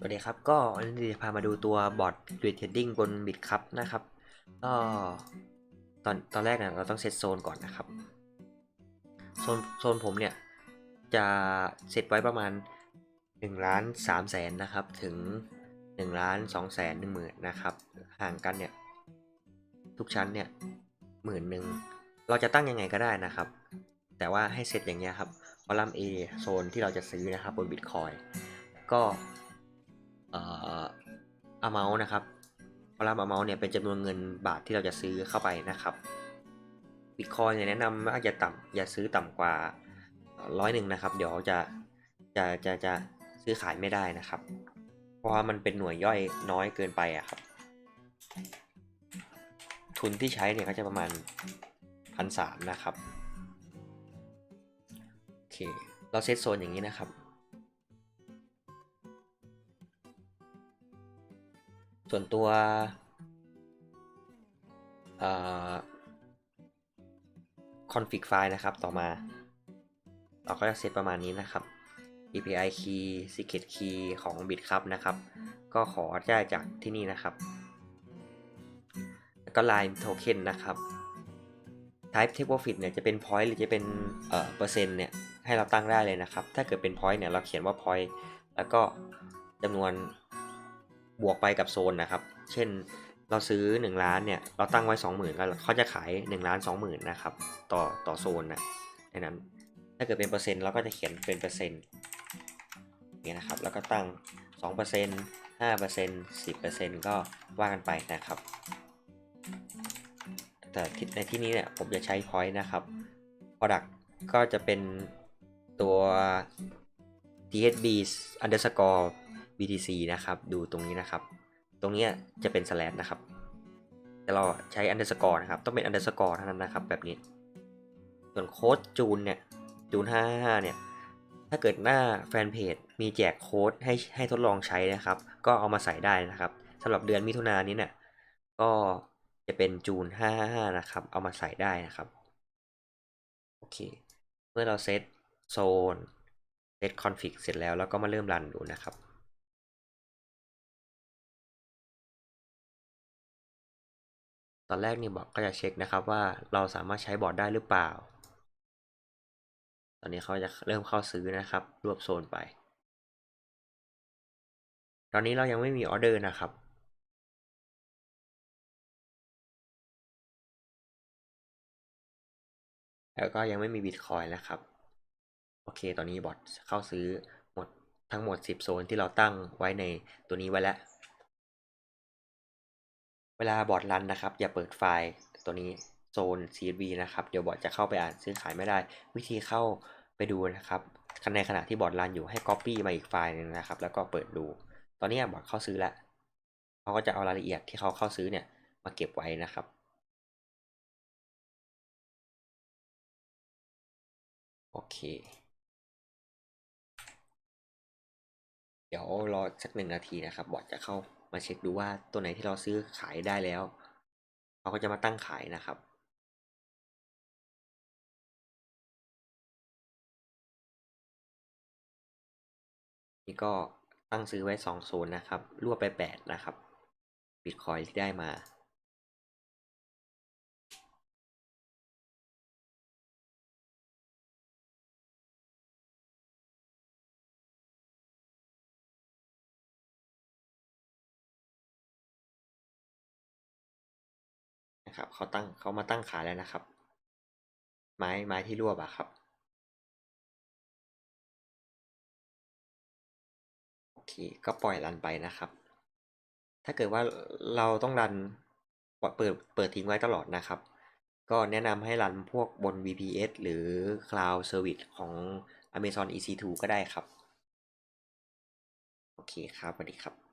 สวัสดีครับก็วันนี้จะพามาดูตัวบอร์ด grid heading บน b i t ครับนะครับก็ตอนตอนแรกเนี่ยเราต้องเซตโซนก่อนนะครับ โซนโซนผมเนี่ย จะเซตไว้ประมาณ1ล้าน3แสนนะครับ ถึง1ล้าน2แสน1หมื่นนะครับ ห่างกันเนี่ย ทุกชั้นเนี่ยหมื่นหนึ่งเราจะตั้งยังไงก็ได้นะครับ แต่ว่าให้เซตอย่างเงี้ยครับคอลัมน์ A โซนที่เราจะซื้อนะครับบน Bitcoin ก็ amount นะครับคอลัมน์ amount เนี่ยเป็นจำนวนเงินบาทที่เราจะซื้อเข้าไปนะครับ Bitcoin เนี่ยแนะนำว่าอย่าต่ำอย่าซื้อต่ำกว่าร้อยหนึ่งนะครับ เดี๋ยวจะจะจะจะซื้อขายไม่ได้นะครับ เพราะว่ามันเป็นหน่วยย่อยน้อยเกินไปอะครับ ทุนที่ใช้เนี่ยก็จะประมาณพันสามนะครับ โอเค เราเซตโซนอย่างนี้นะครับ ส่วนตัวคอนฟิกไฟล์นะครับต่อมา เราก็จะเซตประมาณนี้นะครับ API key secret key ของ Bitcup นะครับ ก็ขอได้จากที่นี่นะครับ แล้วก็ line token นะครับ type take profit เนี่ยจะเป็น point หรือจะเป็นเอ่อเปอร์เซ็นต์เนี่ยให้เราตั้งได้เลยนะครับ ถ้าเกิดเป็น point เนี่ยเราเขียนว่า point แล้วก็จำนวน บวกไปกับโซนนะครับ เช่นเราซื้อ 1 ล้านเนี่ย เราตั้งไว้ 20,000แล้วเขาจะขาย1ล้าน20,000นะครับ ต่อต่อโซนนะในนั้น ถ้าเกิดเป็นเปอร์เซ็นต์เราก็จะเขียนเป็นเปอร์เซ็นต์เนี่ยนะครับ แล้วก็ตั้ง 2% 5% 10%ก็ว่ากันไปนะครับ แต่ในที่นี้เนี่ยผมจะใช้ point นะครับ product ก็จะเป็นตัว thb underscore btc นะครับ ดูตรงนี้นะครับ ตรงนี้จะเป็น slash นะครับ แต่เราใช้ underscore นะครับ ต้องเป็น underscore เท่านั้นนะครับ แบบนี้ ส่วนโค้ดจูนเนี่ยจูน555 เนี่ย ถ้าเกิดหน้าแฟนเพจมีแจกโค้ดให้ให้ทดลองใช้นะครับ ก็เอามาใส่ได้นะครับสำหรับเดือนมิถุนายนนี้เนี่ย ก็จะเป็นจูน555 นะครับ เอามาใส่ได้นะครับ โอเค เมื่อเราเซตโซนเซตคอนฟิกเสร็จแล้วแล้วก็มาเริ่มรันดูนะครับ ตอนแรกนี่บอร์ดก็จะเช็คนะครับว่าเราสามารถใช้บอร์ดได้หรือเปล่า ตอนนี้เขาจะเริ่มเข้าซื้อนะครับ รวบโซนไป ตอนนี้เรายังไม่มีออเดอร์นะครับแล้วก็ยังไม่มีบิตคอยนะครับ โอเค ตอนนี้บอทเข้าซื้อหมดทั้งหมด 10 โซนที่เราตั้งไว้ในตัวนี้ไว้แล้ว เวลาบอทรันนะครับ อย่าเปิดไฟล์ตัวนี้โซน CSV นะครับ เดี๋ยวบอทจะเข้าไปอ่านซื้อขายไม่ได้ วิธีเข้าไปดูนะครับในขณะที่บอทรันอยู่ให้ Copy มาอีกไฟล์หนึงนะครับ แล้วก็เปิดดู ตอนนี้บอทเข้าซื้อแล้วเขาก็จะเอารายละเอียดที่เขาเข้าซื้อเนี่ยมาเก็บไว้นะครับโอเค เดี๋ยวรอสักหนึ่งนาทีนะครับ บอทจะเข้า มาเช็คดูว่าตัวไหนที่เราซื้อขายได้แล้วเขาก็จะมาตั้งขายนะครับ นี่ก็ตั้งซื้อไว้2โซนนะครับรั่วไป 8 นะครับบิตคอยที่ได้มา นะครับเขาตั้งเขามาตั้งขาแล้วนะครับ ไม้ไม้ที่รั่วบอะครับโอเคก็ปล่อยรันไปนะครับ ถ้าเกิดว่าเราต้องรันเปิดเปิดทิ้งไว้ตลอดนะครับ ก็แนะนำให้รันพวกบน VPS หรือ Cloud Service ของ Amazon EC2 ก็ได้ครับ โอเคครับสวัสดีครับ